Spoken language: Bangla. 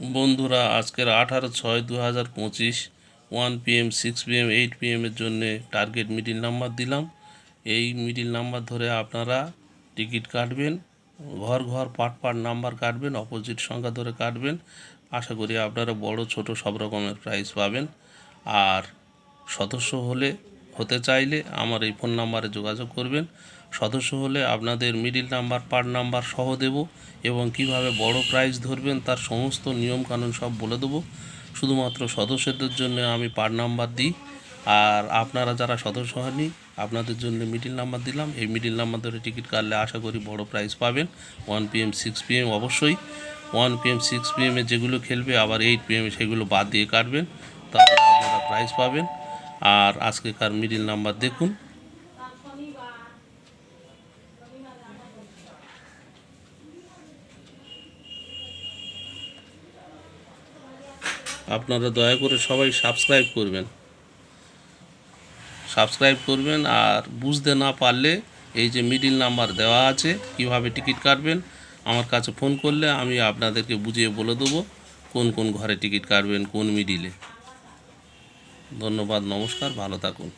বন্ধুরা, আজকের আঠারো ছয় দু হাজার পঁচিশ one PM six PM eight পিএমের জন্যে টার্গেট মিডিল নাম্বার দিলাম। এই মিডিল নাম্বার ধরে আপনারা টিকিট কাটবেন, ঘর ঘর পাট পাট নাম্বার কাটবেন অপোজিট সংখ্যা ধরে কাটবেন। আশা করি আপনারা বড়, ছোট সব রকমের প্রাইজ পাবেন। আর সদস্য হলে হতে চাইলে আমার এই ফোন নাম্বারে যোগাযোগ করবেন। সদস্য হলে আপনাদের মিডিল নাম্বার পার নাম্বার সহ দেব এবং কীভাবে বড় প্রাইজ ধরবেন তার সমস্ত নিয়মকানুন সব বলে দেবো। শুধুমাত্র সদস্যদের জন্য আমি পার নাম্বার দিই। আর আপনারা যারা সদস্য হননি, আপনাদের জন্য মিডিল নাম্বার দিলাম। এই মিডিল নাম্বার ধরে টিকিট কাটলে আশা করি বড় প্রাইজ পাবেন। ওয়ান পিএম সিক্স পিএম অবশ্যই। ওয়ান পিএম সিক্স পিএমে যেগুলো খেলবে, আবার এইট পি পিএমে সেগুলো বাদ দিয়ে কাটবেন। তাহলে আপনারা প্রাইজ পাবেন। আর আজকেকার মিডিল নাম্বার দেখুন। আপনারা দয়া করে সবাই সাবস্ক্রাইব করবেন। সাবস্ক্রাইব করবেন আর বুঝতে না পারলে এই যে মিডিল নাম্বার দেওয়া আছে, কীভাবে টিকিট কাটবেন, আমার কাছে ফোন করলে আমি আপনাদেরকে বুঝিয়ে বলে দেবো কোন কোন ঘরে টিকিট কাটবেন, কোন মিডিলে ধন্যবাদ নমস্কার ভালো থাকুন।